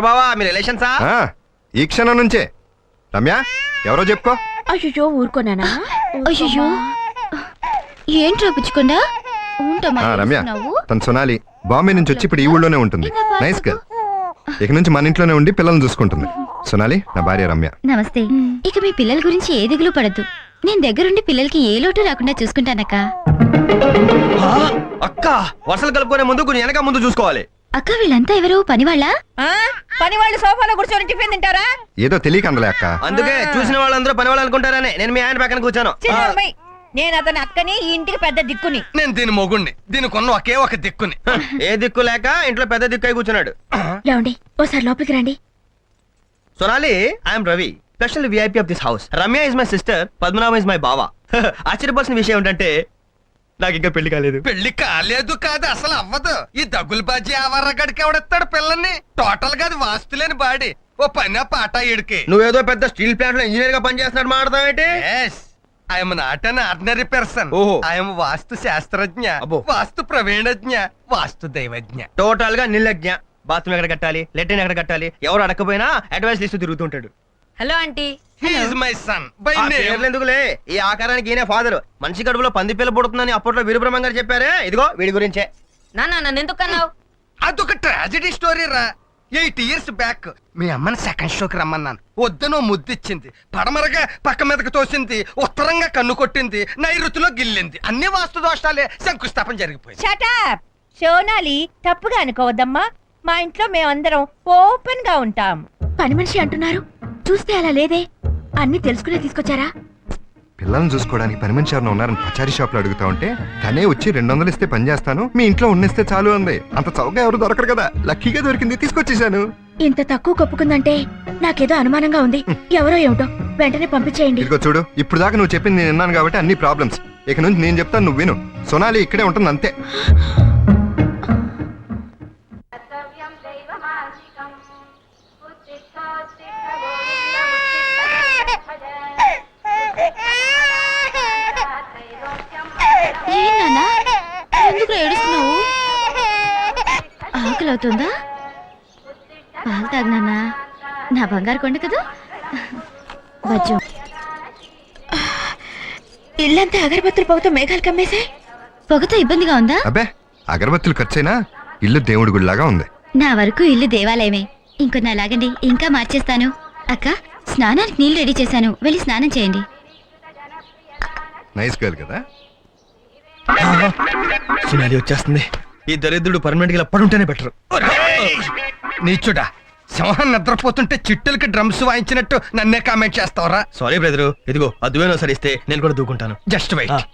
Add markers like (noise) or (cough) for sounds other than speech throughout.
ఎవరు బావా? మీ రిలేషన్సా ఆ, ఈ క్షణం నుంచే. రమ్య ఎవరో చెప్పుకో. అయ్యో ఊరుకోనానా? అయ్యో ఉంటామా ఆ, రమ్య నువ్వు తను సొనాలి. బాంబే నుంచి వచ్చి ఇప్పుడు ఈ ఊళ్ళోనే ఉంటుంది. నైస్ గర్ల్ ఇక నుంచి మన ఇంట్లోనే ఉండి పిల్లల్ని చూసుకుంటుంది. సొనాలి నా భార్య రమ్య. నమస్తే. ఇక మీ పిల్లల గురించి ఏ దిగులు పడద్దు. నేను దగ్గరుండి పిల్లలకి ఏ లోటు రాకుండా చూసుకుంటానక్క. ఆ, అక్క వరుసలు కలుపుకునే ముందు కొంచెం వెనక ముందు చూసుకోవాలి. అక్క వీళ్ళంతా ఎవరు? పనివాళ్ళ? పని వాళ్ళు సోఫాలో కూర్చొని టిఫిన్ తింటారా? ఏదో తెలియక అందలే అక్క. అందుకే చూసిన వాళ్ళందరూ పని వాళ్ళు అనుకుంటారని. నేను మీ ఆయన పక్కన కూర్చాను. నేను అతని అక్కని ఈ ఇంటికి పెద్ద దిక్కుని. నేను దీని మొగుణ్ణి. దీనికి ఉన్న ఒకే ఒక దిక్కుని. ఏ దిక్కు లేక ఇంట్లో పెద్ద దిక్కు అయి కూర్చున్నాడు. ఏమండి ఓసారి లోపలికి రండి. Sonali I'm Ravi. Special VIP of this house Ramya is my sister Padmanabham is my bava. ఆశ్చర్యపోవాల్సిన విషయం ఏంటంటే నాకు ఇంకా పెళ్ళి కాలేదు. పెళ్ళి కాలేదు కాదు అసలు అవ్వదు. ఈ దగ్గులు బాజీ ఆవర్రగడికి ఎవడెత్తాడు పిల్లని? టోటల్గా అది వాస్తులేని బాడీ. ఓ పని పాట ఇడికి నువ్వేదో పెద్ద స్టీల్ ప్లాంట్లో ఇంజనీర్గా పనిచేస్తున్నాడు మాట్లాడతావేంటి I'm not an ordinary person ఓహో. ఐఎమ్ వాస్తు శాస్త్రజ్ఞ. వాస్తు ప్రవీణజ్ఞ వాస్తు దైవజ్ఞ. టోటల్గా నిర్లజ్ఞ బాత్రూమ్ ఎక్కడ కట్టాలి? లెట్రిన్ ఎక్కడ కట్టాలి? ఎవరు అడకపోయినా advice list తిరుగుతుంటాడు hello aunty. My son bye ఎందుకులే? ఈ ఆకారానికి ఈయన ఫాదర్. మనిషి కడుపులో పంది పిల్ల పుడుతుందని అప్పట్లో వీరబ్రహ్మం గారు చెప్పారే. ఇదిగో వీడి గురించే. నాన్న నన్ను ఎందుకు అన్నావు? అదొక ట్రాజడీ స్టోరీ రా. ఎయిట్ ఇయర్స్ బ్యాక్ మీ అమ్మని సెకండ్ షోకి రమ్మన్నాను. వద్దనో ముద్దిచ్చింది. పడమరగా పక్క మీదకి తోసింది. ఉత్తరంగా కన్ను కొట్టింది. నైరుతిలో గిల్లింది. అన్ని వాస్తు దోషాలే. శంకుస్థాపన జరిగిపోయింది. షటప్ సోనాలి తప్పుగా అనుకోవద్దమ్మా. మా ఇంట్లో మేమందరం ఓపెన్గా ఉంటాం. పని మనిషి అంటున్నారు. చూస్తే అలా లేదే? అన్ని తెలుసుకునే తీసుకొచ్చారా? పిల్లల్ని చూసుకోవడానికి పని ఎవరైనా ఉన్నారని పచారీ షాప్లో అడుగుతా ఉంటే తనే వచ్చి రెండు వందలు ఇస్తే పని చేస్తాను మీ ఇంట్లో ఉన్నిస్తే చాలు అంది. అంత చౌకగా ఎవరు దొరకరు కదా. లక్కీగా దొరికింది తీసుకొచ్చేసాను ఇంత తక్కువ కప్పుకుందంటే నాకేదో అనుమానంగా ఉంది. ఎవరో ఏమిటో వెంటనే పంపించేయండి. ఇదిగో చూడు ఇప్పుడు దాకా నువ్వు చెప్పింది నేను విన్నాను కాబట్టి అన్ని ప్రాబ్లమ్స్ ఇక నుంచి నేను చెప్తాను నువ్వు విను. సొనాలి ఇక్కడే ఉంటుంది అంతే నాన్నా ఎందుకు ఏడుస్తున్నావు? ఆకలి అవుతుందా పాలు తాగినానా? నా బంగారు కొండ కదా? బజ్జం. ఇల్లంతా అగరబత్తులు పొగతో మేఘాలు కమ్మేశాయి పొగతో ఇబ్బందిగా ఉందా? అబ్బే అగరబత్తులు ఖర్చైనా? ఇల్లు దేవుడి గుడిలాగా ఉంది. నా వరకు ఇల్లు దేవాలయమే. ఇంకొన్ని లాగండి ఇంకా మార్చేస్తాను. అక్క స్నానానికి నీళ్ళు రెడీ చేశాను. వెళ్ళి స్నానం చేయండి. నైస్ గర్ల్ కదా? సునాలి వచ్చేస్తుంది ఈ దరిద్రుడు పర్మనెంట్గా పడుంటేనే బెటర్ నీచుడా సింహం నిద్రపోతుంటే చిట్టులకి డ్రమ్స్ వాయించినట్టు నన్నే కామెంట్ చేస్తావరా సారీ బ్రదరు ఇదిగో అద్దువేనో సరిస్తే నేను కూడా దూకుంటాను జస్ట్ వెయిట్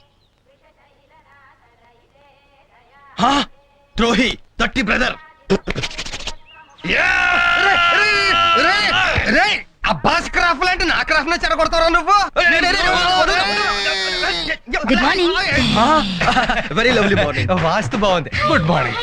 ద్రోహి తట్టి బ్రదర్ అబ్బాస్ క్రాఫ్ లాంటి నా క్రాఫ్ నే చెడగొడతారా నువ్వు Good morning. Very lovely morning వాస్తు బాగుంది. గుడ్ మార్నింగ్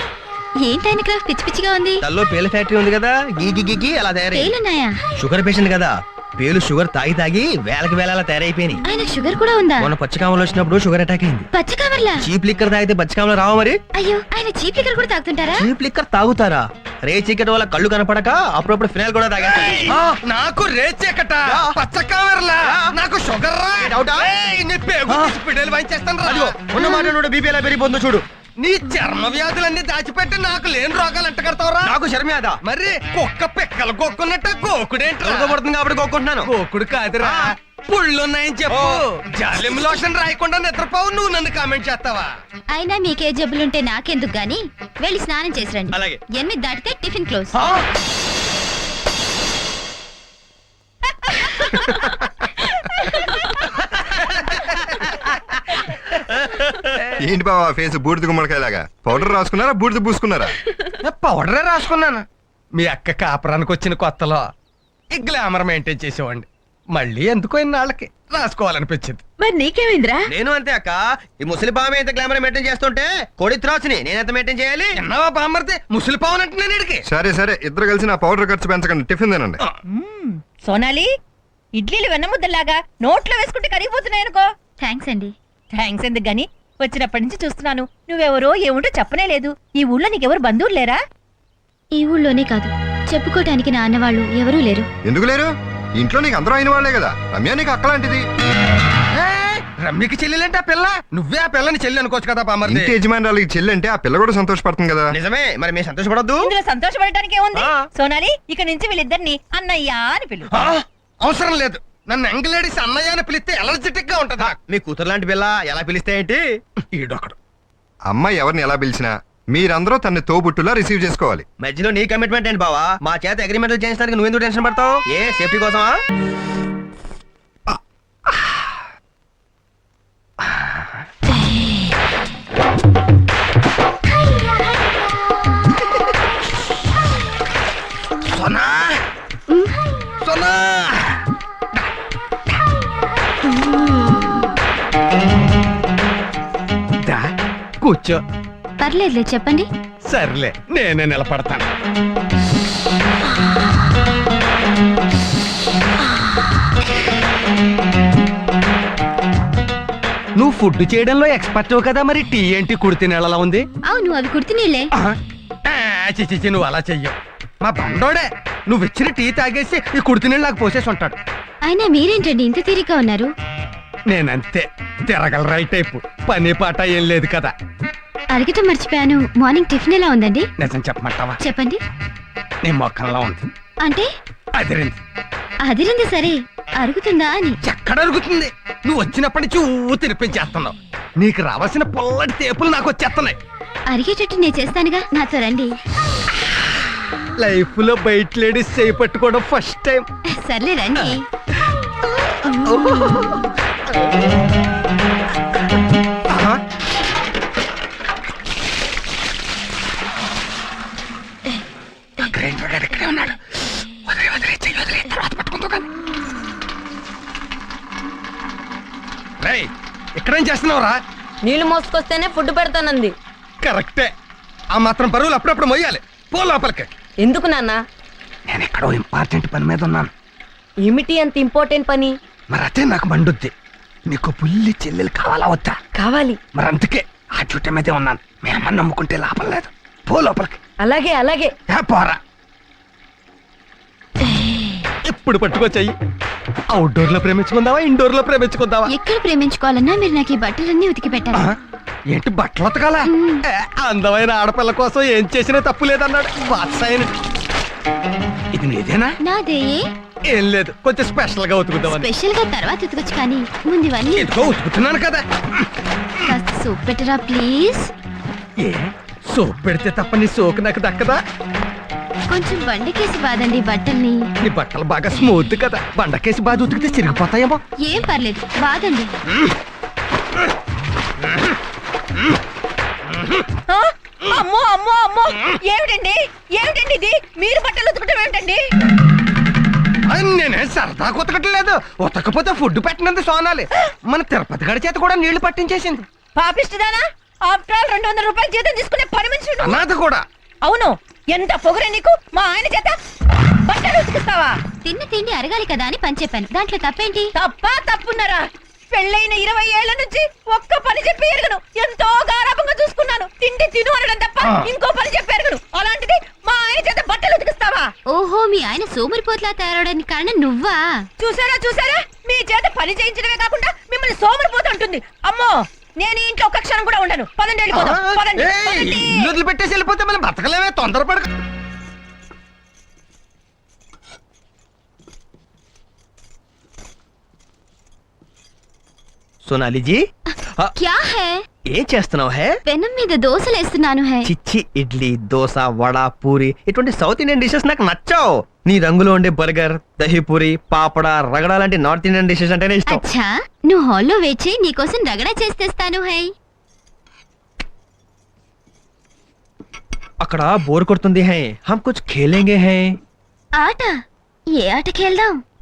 ఏంటైన క్రాఫ్ పిచ్చి పిచ్చిగా ఉంది? తల్లో పేల ఫ్యాక్టరీ ఉంది కదా? గీ గీ గీ గీ అలా తయారై పేలున్నాయా? షుగర్ పేషెంట్ కదా? పేలు షుగర్ తాగి తాగి వేలకి వేల అలా తయారైపోయినాయి. ఆయనకు షుగర్ కూడా ఉందా? మొన్న పచ్చకామలు వచ్చినప్పుడు షుగర్ అటాక్ అయింది. పచ్చ కవర్లా చీప్ లిక్కర్ తాగితే పచ్చకామలు రావా మరి? అయ్యో ఆయన చీప్ లిక్కర్ కూడా తాగుతుంటారా? చీప్ లిక్కర్ తాగుతారా? రే చీకటి వల్ల కళ్ళు కనపడక అప్పుడప్పుడు ఫినాయిల్ కూడా తాగేస్తారు నాకు రేచెక్కట పచ్చ కామెర్లా? నాకు షుగర్ రా డౌటా? నీ పేగు పిడేలు వాయించేస్తాను రా ఉన్న మాట బీపీ ఎలా పెరిగిపోతుందో చూడు. నీ చర్మ వ్యాధులన్నీ దాచిపెట్టి నాకు లేని రోగాలు అంట కడతావురా? నాకు శర్మేద మరి కుక్క పిక్కలు కొక్కున్నట్టు గోకుడేంట్రా? పడుతుంది కాబట్టి కోరుకుంటున్నాను గోకుడు కాదురా. పుళ్ళున్నాయని చెప్పు. జాలిం లోషన్ రాయకుండా నిద్రపోవు నువ్వు నన్ను కామెంట్ చేస్తావా? అయినా మీకే జబ్బులుంటే నాకెందుకు గాని? వెళ్ళి స్నానం చేసి రండి అలాగే. ఎనిమిది దాటితే టిఫిన్ క్లోజ్. (laughs) ఏంటి బాబా ఫేస్ బూడిద గుమ్మడికాయలాగా? పౌడర్ రాసుకున్నారా బూడిద పూసుకున్నారా? పౌడరే రాసుకున్నాను. మీ అక్క కాపురానికి వచ్చిన కొత్తలో ఈ గ్లామర్ మెయింటైన్ చేసేవాడిని. మళ్ళీ ఎందుకో ఇన్నాళ్ళకి రాసుకోవాలనిపించింది. మరి నీకేమైందిరా? నేను అంతే అక్క. ఈ ముసలి బామ్మ ఎంత గ్లామర్ మెయింటైన్ చేస్తుంటే కొడి త్రాచుని నేను ఎంత మెయింటైన్ చేయాలి? ఎన్నవా బామ్మర్ది? ముసలి పావును అంటున్నాను ఇడికి సరే సరే ఇద్దరు కలిసి నా పౌడర్ ఖర్చు పెంచకండి. టిఫిన్ తినండి. సోనాలి ఇడ్లీలు వెన్నముద్దలాగా నోట్లో వేసుకుంటే కరిగిపోతున్నాయి అనుకో థ్యాంక్స్ అండి. థ్యాంక్స్ ఎందుకు గాని? వచ్చినప్పటి నుంచి చూస్తున్నాను. నువ్వెవరో ఏముంటో చెప్పనే లేదు. ఈ ఊళ్ళో నీకెవరు బంధువులు లేరా? ఈ ఊళ్ళోనే కాదు. చెప్పుకోవటానికి నా అన్నవాళ్ళు ఎవరూ లేరు. ఎందుకు లేరు? ఇంట్లో నీకు అందరూ అయిన వాళ్ళే కదా. రమ్య నీకు అక్కలాంటిది ఏయ్, రమ్యకి చెల్లెలంటే ఆ పిల్ల? నువ్వే ఆ పిల్లని చెల్లి అనుకోవచ్చు కదా బామర్ది ఇంటి యజమానురాలకి చెల్లి అంటే ఆ పిల్ల కూడా సంతోషపడుతుంది కదా. నిజమే మరి మేము సంతోషపడద్దు. ఇందులో సంతోషపడటానికి ఏముంది? ఆ. సోనాలి ఇక నుంచి వీళ్ళిద్దరిని అన్నయ్య అని పిలు ఆ, అవసరం లేదు. నన్ను ఎంగలేడీస్ అన్నయ్య అని పిలిస్తే ఎలర్జెటిక్గా ఉంటదా. మీ కూతురు లాంటి పిల్ల ఎలా పిలిస్తే ఏంటి? ఈడొకడు అమ్మాయి ఎవరిని ఎలా పిలిచినా మీరందరూ తన్ని తోబుట్టులా రిసీవ్ చేసుకోవాలి. మధ్యలో నీ కమిట్మెంట్ ఏంటి బావా? మా చేత అగ్రిమెంట్లు చేయించడానికి నువ్వెందుకు టెన్షన్ పడతావు? ఏ సేఫ్టీ కోసమా? సోనా! సోనా! కూర్చో. పర్లేదులే చెప్పండి. సర్లే నేనే నిలబడతాను. నువ్వు ఫుడ్ చేయడంలో ఎక్స్పర్ట్ కదా మరి? టీ ఏంటి కుడితి నెలలా ఉంది? అవును అవి కుర్తి నీళ్ళే. నువ్వు అలా చెయ్యవు మా బండోడే నువ్వు ఇచ్చిన టీ తాగేసి ఈ కుడితి నీళ్ళు నాకు పోసేసి ఉంటాడు. అయినా మీరేంటండి ఇంత తీరిగ్గా ఉన్నారు? నేనంతే తిరగల రైట్ టైపు పని పాట ఏం లేదు కదా. అడగటం మర్చిపోయాను. మార్నింగ్ టిఫిన్ ఎలా ఉందండి? నిజం చెప్పమంటావా? చెప్పండి. నీ మొక్కల్లో ఉంది. అంటే? అదిరింది. అదిరింది సరే. అరుగుతుందా అని. ఎక్కడ అరుగుతుంది? నువ్వు వచ్చినప్పటి నుంచి ఊ తినిపించేస్తున్నావు. నీకు రావాల్సిన పొల్లటి తేపులు నాకు వచ్చేస్తున్నాయి. అరిగేటట్టు నేను చేస్తానుగా. నాతో రండి. లైఫ్లో బయట లేడీస్ చేయి పట్టుకోవడం ఫస్ట్ టైం సర్లే రండి. ఇక్కడే ఇక్కడేం చేస్తున్నావురా? నీళ్ళు మోసుకొస్తేనే ఫుడ్ పెడతానంది. కరెక్టే. ఆ మాత్రం పరువులు అప్పుడప్పుడు మొయ్యాలి. పో లోపలికి. ఎందుకు నాన్న? నేను ఎక్కడో ఇంపార్టెంట్ పని మీద ఉన్నాను. ఏమిటి అంత ఇంపార్టెంట్ పని? మరి అదే నాకు మండుద్ది. నీకు పుల్లి చెల్లెలు కావాలా వద్దా కావాలి. మరి అందుకే ఆ చుట్ట మీదే ఉన్నాను. మీ అమ్మ నమ్ముకుంటే లాభం లేదు. పో లోపలికి. అలాగే అలాగే. ఏ పోరా. ఇప్పుడు పట్టుకొచ్చాయి? అవుట్డోర్లో ప్రేమించుకుందావా ఇండోర్లో ప్రేమించుకుందావా? ఎక్కడ ప్రేమించుకోవాలన్నా మీరు నాకు ఈ బట్టలన్నీ ఉతికి ఆ? పెట్టాలి ఏంటి బట్టలు ఉతకాలా? ఏ, అందమైన ఆడపిల్ల కోసం ఏం చేసినా తప్పు లేదన్నాడు. వాత్సాయన ఇది నీదేనా నాదే ఏం లేదు కొంచెం స్పెషల్గా ఉతుకుదామని స్పెషల్గా తర్వాత ఉతకొచ్చు కానీ ముందు ఇవన్నీ ఎందుకో ఉతుకుతున్నాను కదా. కాస్త సూప్ పెట్టరా ప్లీజ్? ఏ? సోప్ పెడితే తప్ప నీ సోకు నాకు దక్కదా? కొంచెం బండకేసి బాదండి బట్టల్ని. నీ బట్టలు బాగా స్మూత్ కదా. బండకేసి బాగా ఉతికితే చిరిగిపోతాయేమో. ఏం పర్లేదు బాదండి. ఆ? అమ్మో అమ్మో అమ్మో! ఏమిటండి? ఏమిటండి ఇది? మీరు బట్టలు ఉతకటం ఏమిటండి? నేనే సరదా ఉతకట్లేదు ఉతకపోతే ఫుడ్ పెట్టినంత సోనాలి. మన తిరుపతి గడి చేత కూడా నీళ్ళు పట్టించేసింది. పాపిస్తుందానా ఆఫ్టర్ ఆల్ రెండు వందల రూపాయలు జీతం తీసుకునే పని మనిషి. అనాథ కూడా. అవును. ఎంత పొగరే నీకు? మా ఆయన చేత బట్టలు ఉతికిస్తావా? తిన్న తిండి అరగాలి కదా అని పని చెప్పాను. దాంట్లో తప్పేంటి? తప్ప తప్పున్నారా? పెళ్ళైన ఇరవై ఏళ్ళ నుంచి ఒక్క పని చెప్పి ఎరగను. ఎంతో గారాభంగా చూసుకున్నాను. తిండి తిను అనడం తప్ప. ఇంకో పని చెప్పి ఎరగను. అలాంటిది మా ఆయన చేత బట్టలు ఉతికిస్తావా? ఓహో మీ ఆయన సోమరిపోట్లా తయారవడానికి కారణం నువ్వా? చూసారా చూసారా? మీ చేత పని చేయించడమే కాకుండా మిమ్మల్ని సోమరిపోతూ ఉంటుంది అమ్మో నేను ఈ ఇంట్లో ఒక్క క్షణం కూడా ఉండను. పదండి వెళ్ళిపోదాం. పదండి ఏయ్, పదండి. వదిలిపెట్టేసి వెళ్ళిపోతే మనం బతకలేమే తొందరపడక. సోనాలిజీ క్యా హే? ఏం చేస్తున్నావు హే? పెనం మీద దోశలు వేస్తున్నాను హే. చిచ్చి ఇడ్లీ దోశ వడ పూరి ఇటువంటి సౌత్ ఇండియన్ డిషెస్ నాకు నచ్చావు. నీ రంగులో ఉండే బర్గర్ దహీపూరి పాపడ రగడ లాంటి నార్త్ ఇండియన్ డిషెస్ అంటేనే ఇష్టం. అచ్చా నువ్వు హాల్లో వేచి నీకోసం రగడా చేస్తేస్తాను హై. అక్కడ బోర్ కొడుతుంది హై. హమ్ కుచ్ ఖేలేంగే హై. ఆట ఏ ఆటకి వెళ్దాం?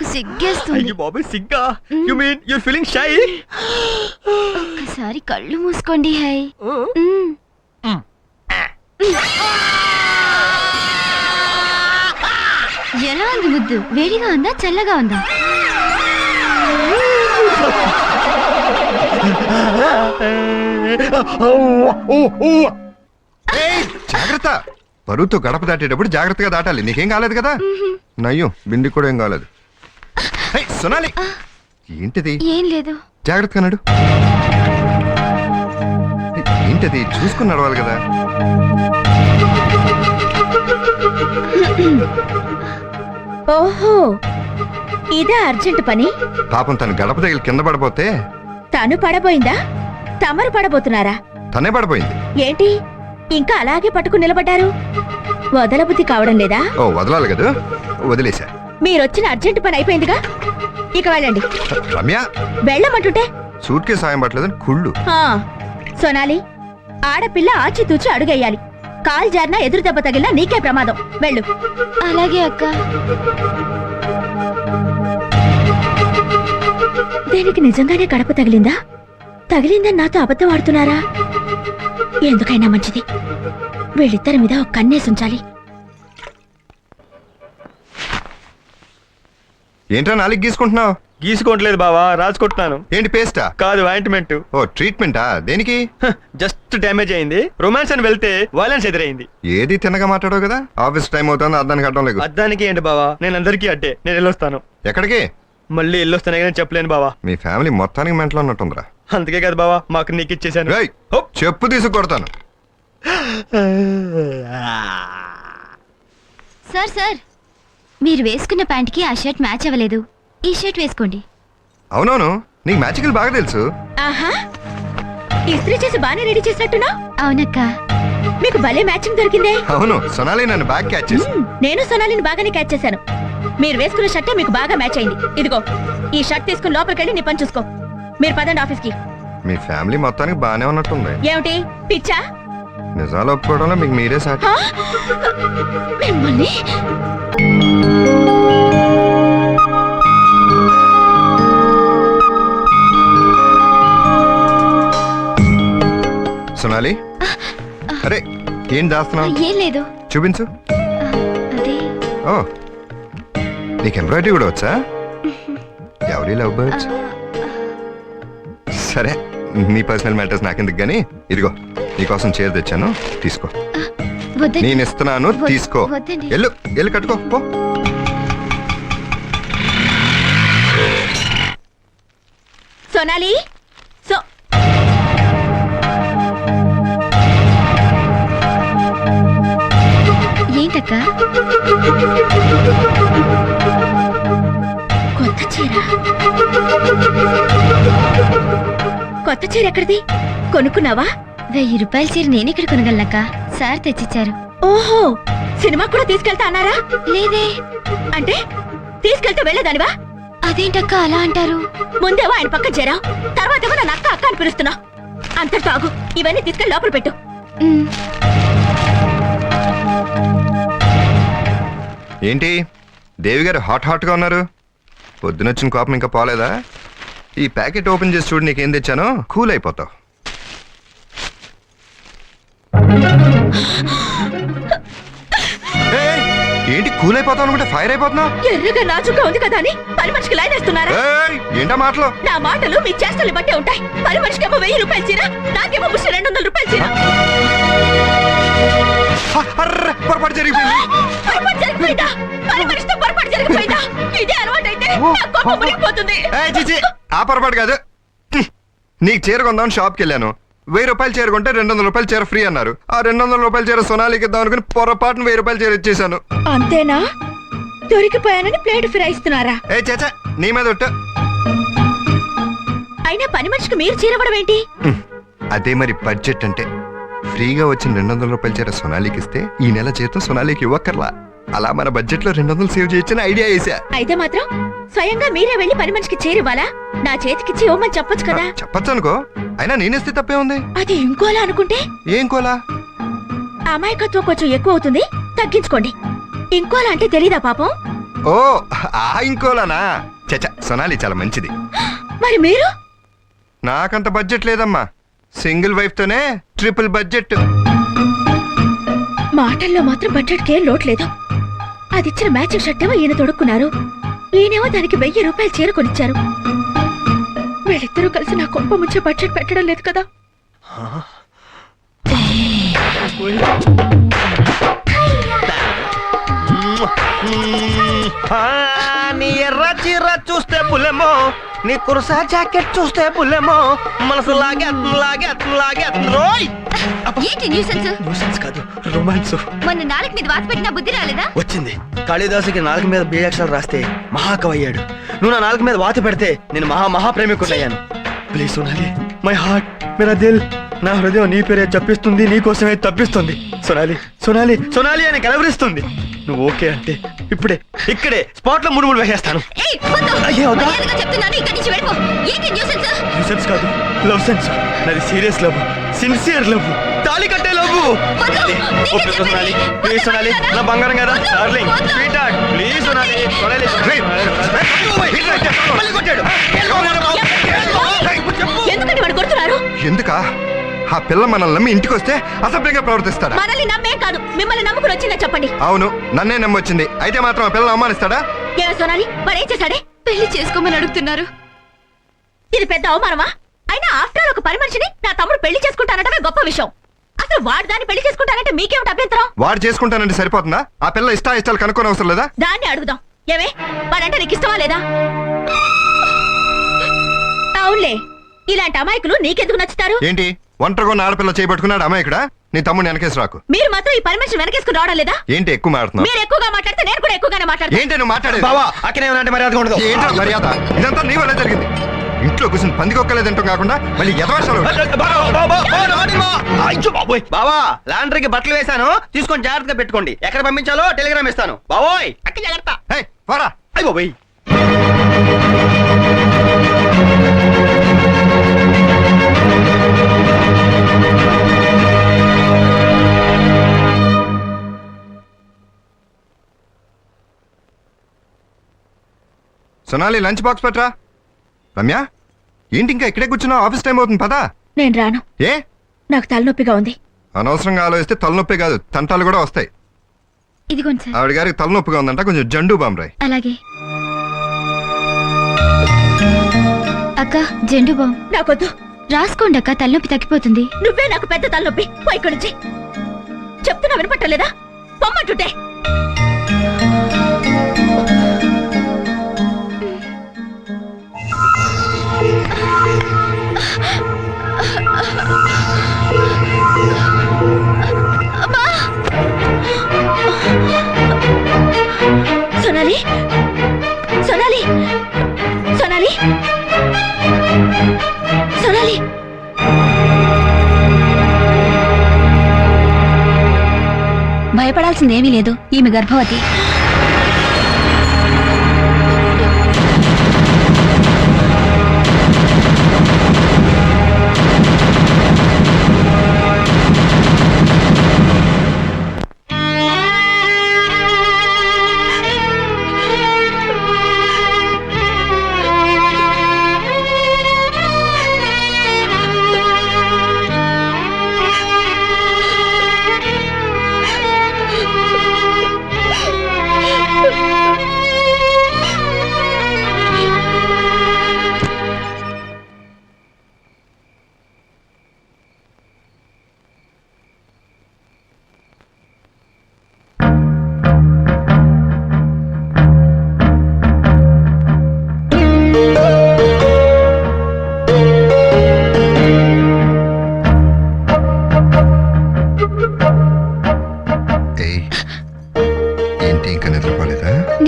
నాకు సిగ్గేస్తుంది. అయ్యో బాబోయ్ సిగ్గా? You mean your feeling shy ఒక్కసారి కళ్ళు మూసుకోండి హై. ఎలా ఉంది ముద్దు? వేడిగా ఉందా చల్లగా ఉందా? ఏయ్, జాగ్రత్త. బరువుతో గడప దాటేటప్పుడు జాగ్రత్తగా దాటాలి. నీకేం కాలేదు కదా? నయ్యం బిండి కూడా ఏం కాలేదు. సొనాలి. ఏంటిది? ఏం లేదు. జాగ్రత్తగా నడు. ఏయ్, ఏంటిది? చూసుకుని నడవాలి కదా. ఓహో ఇదే అర్జెంట్ పని? పాపం తను గడప తగిలి కింద పడిపోతే తను పడబోయిందా? తమరు పడబోతున్నారా? తనే పడిపోయింది ఏంటి? ఇంకా అలాగే పట్టుకుని నిలబడ్డారు? వదలబుద్ధి కావడం లేదా? ఓ వదలాలి కదా. వదిలేశా. మీరొచ్చిన అర్జెంట్ పని అయిపోయిందిగా? ఇక వెళ్ళండి. రమ్య? వెళ్ళమంటుంటే? సూట్ కేసు సాయం పట్టలేదని కుళ్ళు. ఆ, సోనాలి ఆడపిల్ల ఆచితూచి అడుగేయాలి. కాల్ జారినా ఎదురు దెబ్బ తగిలినా నీకే ప్రమాదం. వెళ్ళు. అలాగే అక్క. దీనికి నిజంగానే గడప తగిలిందా? తగిలిందని నాతో అబద్ధం ఆడుతున్నారా? ఎందుకైనా మంచిది. వీళ్ళిద్దరి మీద ఒక కన్నేసి ఉంచాలి. ఏంట్రా నాలుగు గీసుకుంటున్నావు? గీసుకోవట్లేదు బావా రాసుకుంటున్నాను. ఏంటి పేస్టా కాదు ఆయింట్మెంట్ ఓ ట్రీట్మెంటా దేనికి? జస్ట్ డ్యామేజ్ అయింది. రొమాన్స్ అని వెళ్తే వైలెన్స్ ఎదురైంది. ఏది తిన్నగా మాట్లాడవు కదా? ఆఫీస్ టైం అవుతుంది అర్థానికి అడ్డం లేదు అద్దానికి ఏంటి బావా? నేను అందరికీ అడ్డే నేను వెళ్ళొస్తాను. ఎక్కడికి? మళ్ళీ వెళ్ళొస్తానే కానీ చెప్పలేను బావా. మీ ఫ్యామిలీ మొత్తానికి మెంటలో ఉన్నట్టుందిరా. అందుకే కదా బావా మాకు నీకు ఇచ్చేసాను చెప్పు తీసుకు కొడతాను. (laughs) Sir sir. మీరు వేసుకున్న ప్యాంట్కి ఆ షర్ట్ మ్యాచ్ అవ్వలేదు. ఈ షర్ట్ వేసుకోండి. అవునవును. నీకు మ్యాజికల్ బాగా తెలుసు. ఆహా. ఇస్త్రీ చేసి బానే రెడీ చేసినట్టున్నా అవునక్క. మీకు భలే మ్యాచింగ్ దొరికిందే. అవును సొనాలి నన్ను బ్యాగ్ క్యాచ్ చేసి. మ్మ్, నేను సోనాలిని బాగానే క్యాచ్ చేశాను. మీరు వేసుకున్న షర్టే మీకు బాగా మ్యాచ్ అయింది. ఇదిగో ఈ షర్ట్ తీసుకుని లోపలికి వెళ్ళి నీ పని చూసుకో. మీరు పదండి ఆఫీస్కి. మీ ఫ్యామిలీ మొత్తానికి బాగానే ఉన్నట్టుంది. ఏమిటి? పిచ్చా? నిజాలు ఒప్పుకోవడంలో మీకు మీరే సాటి? మిమ్మల్ని? సొనాలి? అరే ఏం దాస్తున్నావు? ఏం లేదు. చూపించు. అదే. ఓ నీకు ఎంబ్రాయిడరీ కూడా వచ్చా? ఎవరి లవ్ బర్డ్స్? సరే నీ పర్సనల్ మ్యాటర్స్ నాకెందుకు కానీ ఇదిగో నీకోసం చీర తెచ్చాను తీసుకో. నేను ఇస్తున్నాను వద్దు- తీసుకో. వద్దండి. ఎల్లు ఎల్లు కట్టుకో పో. సోనాలి సో ఏంటక్క? కొత్త చీర. కొత్త చీర ఎక్కడిది? కొనుక్కున్నావా? వెయ్యి రూపాయల చీర నేను ఇక్కడ కొనగలనక్క. సార్ తెచ్చిచ్చారు. ఓహో సినిమా కూడా తీసుకెళ్తా అన్నారా? లేదే. అంటే తీసుకెళ్తే వెళ్ళేదానివా? అదేంటక్క అలా అంటారు? ముందేవో ఆయన పక్కన చేరావు తర్వాత ఏమో నన్ను అక్క అక్క అని పిలుస్తున్నావు అంతటితో ఆగు ఇవన్నీ తీసుకెళ్ళి లోపల పెట్టు. ఏంటి? దేవి గారు హాట్ హాట్గా ఉన్నారు. పొద్దునొచ్చిన కోపం ఇంకా పోలేదా? ఈ ప్యాకెట్ ఓపెన్ చేసి చూడు నీకేం తెచ్చానో. కూల్ అయిపోతావు. ఏయ్, ఏంటి కూల్ అయిపోతావు అనుకుంటే ఫైర్ అయిపోతున్నావు ఎర్రగా నాజుగా ఉంది కదా అని పని మనిషికి లైన్ వేస్తున్నారా? ఏయ్, ఏంటా మాటలు? నా మాటలు మీ చేష్టలు బట్టే ఉంటాయి. పని మనిషికేమో వెయ్యి రూపాయలు చీర నాకేమో ముసి రెండు వందల రూపాయలు చీర. హ, అర్ర, పొరపాటు జరిగిపోయింది. పొరపాటు జరిగిపోయిందా? పని మనిషితో పొరపాటు జరిగిపోయిందా? ఇదే అలవాటైతే నా కోపం మునిగిపోతుంది. ఏయ్, చిచి, ఆ పొరపాటు కాదు. హ్మ్. నీకు చీర కొందామని షాప్కి వెళ్ళాను. వెయ్యి రూపాయలు చీర కొంటే రెండు వందల రూపాయలు చీర ఫ్రీ అన్నారు. ఆ రెండు వందల రూపాయల చీర సొనాలికి ఇద్దాం అనుకుని పొరపాటున వెయ్యి రూపాయలు చీర ఇచ్చేసాను అంతేనా? దొరికిపోయానని ప్లేట్ ఫిరాయిస్తున్నారా? ఏ చేచా నీ మీద ఒట్టు. అయినా పని మనిషికి మీరు చీరవడం ఏంటి. అదే మరి బడ్జెట్ అంటే. ఫ్రీగా వచ్చిన రెండు వందల రూపాయల చీర సొనాలికి ఇస్తే ఈ నెల జీతం సొనాలికి ఇవ్వక్కర్లా. అలా మన బడ్జెట్లో రెండు వందలు సేవ్ చేయొచ్చని ఐడియా వేసా అయితే మాత్రం స్వయంగా మీరే వెళ్ళి పని మనిషికి చేరివ్వాలా? నా చేతికిచ్చి ఇవ్వమని చెప్పొచ్చు కదా? చెప్పచ్చు అనుకో అయినా నేనేస్తే తప్పే ఉంది? అది ఇంకోలా అనుకుంటే? ఏం కోలా? అమాయకత్వం కొంచెం ఎక్కువ అవుతుంది తగ్గించుకోండి. ఇంకోలా అంటే తెలీదా పాపం? ఓ ఆ ఇంకోలానా? చచ్చ సొనాలి చాలా మంచిది. మరి మీరు? నాకంత బడ్జెట్ లేదమ్మా. సింగిల్ వైఫ్ తోనే ట్రిపుల్ బడ్జెట్ మాటల్లో మాత్రం బడ్జెట్కి ఏం లోటు లేదు. అదిచ్చిన మ్యాచింగ్ షర్ట్ ఏమో ఈయన తొడుక్కున్నారు. ఈయనేమో దానికి వెయ్యి రూపాయలు చీర కొనిచ్చారు. వీళ్ళిద్దరూ కలిసి నా కొంప ముంచే బడ్జెట్ పెట్టడం లేదు కదా. ఆ, నీ ఎర్ర చీర చూస్తే పులెమో నీ కుర్సా జాకెట్ చూస్తే పులెమో మనసు లాగే లాగే లాగే. రోయ్! ఏంటి న్యూసెన్స్ న్యూసెన్స్ కాదు రొమాన్స్ మొన్న నాలుగు మీద వాత పెట్టిన బుద్ధి రాలేదా? వచ్చింది. కాళిదాసుకి నాలుగు మీద బీజాక్షరాలు రాస్తే మహాకవి అయ్యాడు. నువ్వు నా నాలుగు మీద వాత పెడితే నేను మహా మహాప్రేమికుడయ్యాను. ప్లీజ్ సోనాలి మై హార్ట్ మేరా దిల్. నా హృదయం నీ పేరే జప్పిస్తుంది నీ కోసమే తప్పిస్తుంది. సోనాలి సోనాలి సోనాలి అని కలవరిస్తుంది. నువ్వు ఓకే అంటే ఇప్పుడే ఇక్కడే స్పాట్లో మూడు మూడు వేసేస్తాను కాదు లవ్ సెన్స్. నాది సీరియస్ లవ్ సిన్సియర్ లవ్. తాళి కట్టే లవ్. చెప్పండి. ప్లీజ్ సోనాలి. నా బంగారం కదా. Darling. Sweet heart please Sonali. Sonali. ఎందుకంటే వాడు కొడుతున్నారు ఎందుకా ఆ పిల్ల మనల్ని నమ్మి ఇంటికి వస్తే అసభ్యంగా ప్రవర్తిస్తాడా? మనల్ని నమ్మే కాదు. మిమ్మల్ని నమ్ముకుని వచ్చిందా చెప్పండి. అవును నన్నే నమ్మొచ్చింది. అయితే మాత్రం ఆ పిల్లలు అవమానిస్తాడా? ఏమే సోనాలి వాడు ఏం చేశాడే పెళ్ళి చేసుకోమని అడుగుతున్నారు. ఇది పెద్ద అవమానమా? అయినా ఆఫ్టర్ ఒక పని మనిషిని నా తమ్ముడు పెళ్ళి చేసుకుంటానటమే గొప్ప విషయం. అసలు వాడు దాన్ని పెళ్ళి చేసుకుంటానంటే మీకేమిటి అభ్యంతరం? వాడు చేసుకుంటానంటే సరిపోతుందా? ఆ పిల్ల ఇష్టా ఇష్టాలు కనుక్కోని అవసరం లేదా? దాన్ని అడుగుదాం. ఏమే వాడంటే నీకు ఇష్టమా లేదా? అవునులే ఇలాంటి అమాయకులు నీకెందుకు నచ్చుతారు? ఏంటి? ఒంటరిగా ఉన్న ఆడపిల్ల చేయబట్టుకున్నాడు అమ్మాయిక్కడ నీ తమ్ముడు వెనకేసి రాకు. మీరు మాత్రం ఈ పని మనిషి వెనకేసుకుని రావడం లేదా? ఏంటి ఎక్కువ మాడుతున్నావు మీరు ఎక్కువగా మాట్లాడితే నేను కూడా ఎక్కువగానే మాట్లాడతాను ఏంటి నువ్వు మాట్లాడేది? బావా అక్కడే ఉన్నట్టు మర్యాద ఉండదు. ఏంటో మర్యాద? ఇదంతా నీ వల్ల జరిగింది. ఇంట్లో కూర్చొని పందికొక్కలేదంటూ కాకుండా మళ్ళీ ఎదవర్షాలు బావా లాండ్రీకి బట్టలు వేశాను. తీసుకొని జాగ్రత్తగా పెట్టుకోండి. ఎక్కడ పంపించాలో టెలిగ్రామ్ ఇస్తాను. బావోయ్ అక్క జాగ్రత్త. హే, పోరా. అయ్యి బాబోయ్. సొనాలి లంచ్ బాక్స్ పట్రా. రమ్య ఏంటి ఇంకా ఇక్కడే కూర్చున్నావు ఆఫీస్ టైం అవుతుంది పదా. నేను రాను. ఏ? నాకు తలనొప్పిగా ఉంది. అనవసరంగా ఆలోచిస్తే తలనొప్పి కాదు తంటాలు కూడా వస్తాయి. ఇదిగోండి సార్. ఆవిడ గారికి తలనొప్పిగా ఉందంట కొంచెం జండు బాంబ్రాయ్ అలాగే. అక్క జెండు బామ్. నాకొద్దు. రాసుకోండి అక్క తలనొప్పి తగ్గిపోతుంది. నువ్వే నాకు పెద్ద తలనొప్పి. పో ఇక్కడి నుంచి చెప్తున్నా వినపట్టలేదా? పొమ్మంటుంటే. చేయాల్సిందేమీ లేదు. ఈమె గర్భవతి.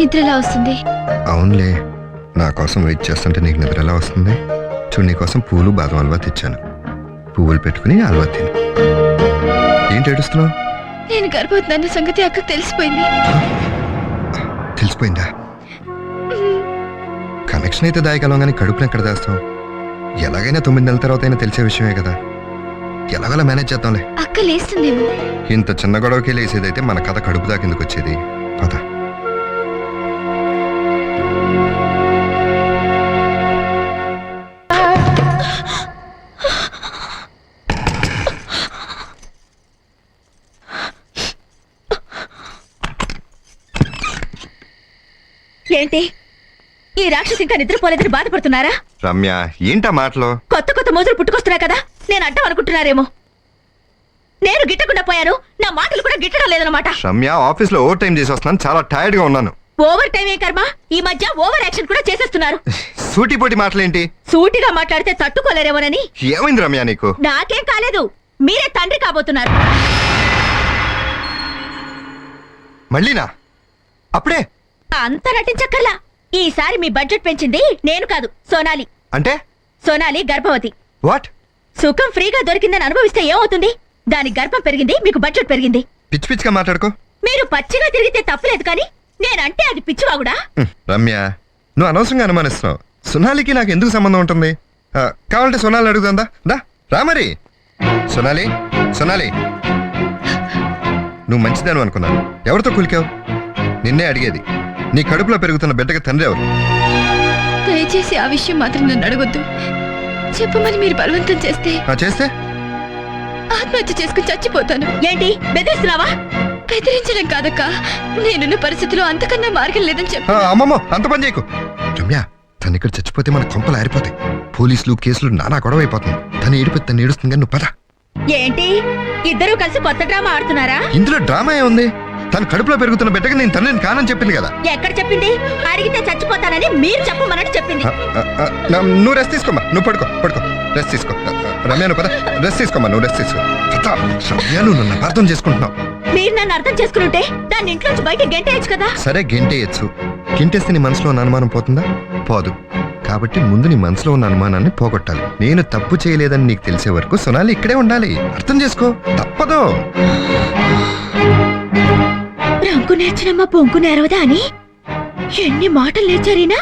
నిద్రలా వస్తుంది. అవునులే నా కోసం వెయిట్ చేస్తుంటే నీకు నిద్ర ఎలా వస్తుంది? చూడు నీ కోసం పూలు బాదం హల్వా తెచ్చాను. పువ్వులు పెట్టుకుని హల్వా తిను. ఏంటి ఏడుస్తున్నావు? నేను గర్భవతి సంగతి అక్క తెలిసిపోయింది. తెలిసిపోయిందా? కనెక్షన్ అయితే దాయగలం కానీ కడుపుని ఎక్కడ దాస్తాం ఎలాగైనా తొమ్మిది నెలల తర్వాత అయినా తెలిసే విషయమే కదా. ఎలాగోలా మేనేజ్ చేద్దాంలే. అక్క లేస్తుందేమో. ఇంత చిన్న గొడవకి లేసేదైతే మన కథ కడుపు దాకా ఎందుకు వచ్చేది? పద. ఏంటి? ఈ రాక్షసి ఇంకా నిద్రపోలేదని బాధపడుతున్నారా? రమ్య ఏంటా మాటలు? కొత్త కొత్త మోజులు పుట్టుకొస్తున్నా కదా? నేను అడ్డం అనుకుంటున్నారేమో. నేను గిట్టకుండా పోయాను నా మాటలు కూడా గిట్టడం లేదనమాట రమ్య ఆఫీస్లో ఓవర్ టైం చేసి వస్తున్నాను చాలా టైర్డ్గా ఉన్నాను. ఓవర్ టైం ఏ కర్మ? ఈ మధ్య ఓవర్ యాక్షన్ కూడా చేసేస్తున్నారు. సూటిపోటి మాటలేంటి? సూటిగా మాట్లాడితే తట్టుకోలేరేమోనని. ఏమైంది రమ్య నీకు? నాకేం కాలేదు. మీరే తండ్రి కాబోతున్నారు. మళ్ళీనా? అప్పుడే? అంత నటించక్కర్లా. ఈసారి మీ బడ్జెట్ పెంచింది నేను కాదు సోనాలి. అంటే? సోనాలి గర్భవతి. వాట్? సుఖం ఫ్రీగా దొరికిందని అనుభవిస్తే ఏమవుతుంది? దాని గర్భం పెరిగింది మీకు బడ్జెట్ పెరిగింది. పిచ్చి పిచ్చిగా మాట్లాడుకో. మీరు పచ్చిగా తిరిగితే తప్పులేదు కానీ నేనంటే అది పిచ్చివాగుడా? రమ్య నువ్వు అనవసరంగా అనుమానిస్తున్నావు. సునాలికి నాకు ఎందుకు సంబంధం ఉంటుంది? ఆ, కావాలంటే సునాలి అడుగుతుందా దా రా మరి. సునాలి సునాలి. నువ్వు మంచిదాను అనుకున్నాను. ఎవరితో కులికావు? నిన్నే అడిగేది. నీ కడుపులో పెరుగుతున్న బిడ్డకి తండ్రి ఎవరు? దయచేసి ఆ విషయం మాత్రం నన్ను అడగొద్దు. చెప్పమని మీరు బలవంతం చేస్తే? ఆ, చేస్తే? ఆత్మహత్య చేసుకుని చచ్చిపోతాను. ఏంటి? బెదిరిస్తున్నావా? బెదిరించడం కాదక్క. నేనున్న పరిస్థితిలో అంతకన్నా మార్గం లేదని చెప్పు. ఆ, అమ్మమ్మో అంత పని చేయకు. రమ్య తను ఇక్కడ చచ్చిపోతే మన కొంపలు ఆరిపోతాయి. పోలీసులు కేసులు నానా గొడవ అయిపోతుంది తను ఏడిపోతే తను ఏడుస్తుంది కానీ నువ్వు పద. ఏంటి? ఇద్దరూ కలిసి కొత్త డ్రామా ఆడుతున్నారా? ఇందులో డ్రామా ఏముంది? తను కడుపులో పెరుగుతున్న బిడ్డకి నేను తండ్రిని కానని చెప్పింది కదా. ఎక్కడ చెప్పింది? అడిగితే చచ్చిపోతానని మీరు చెప్పమన్నట్టు చెప్పింది. నువ్వు రెస్ట్ తీసుకోమ్మా నువ్వు పడుకో పడుకో. రెస్ట్ తీసుకో. ఆ, ఆ, రమ్య నువ్వు పద రెస్ట్ తీసుకోమ్మా నువ్వు రెస్ట్ తీసుకో. పద. రమ్య నువ్వు నన్ను అర్థం చేసుకుంటున్నావు. మీరు నన్ను అర్థం చేసుకుంటే దాన్ని ఇంట్లోంచి బయట గెంటేయచ్చు కదా. సరే గెంటేయచ్చు. గెంటేస్తే నీ మనసులో ఉన్న అనుమానం పోతుందా? పోదు. కాబట్టి ముందు నీ మనసులో ఉన్న అనుమానాన్ని పోగొట్టాలి. నేను తప్పు చేయలేదని నీకు తెలిసే వరకు సునాలి ఇక్కడే ఉండాలి. అర్థం చేసుకో. తప్పదు. రంకు నేర్చినమ్మ పొంకు నేరవదా అని? ఎన్ని మాటలు నేర్చారీనా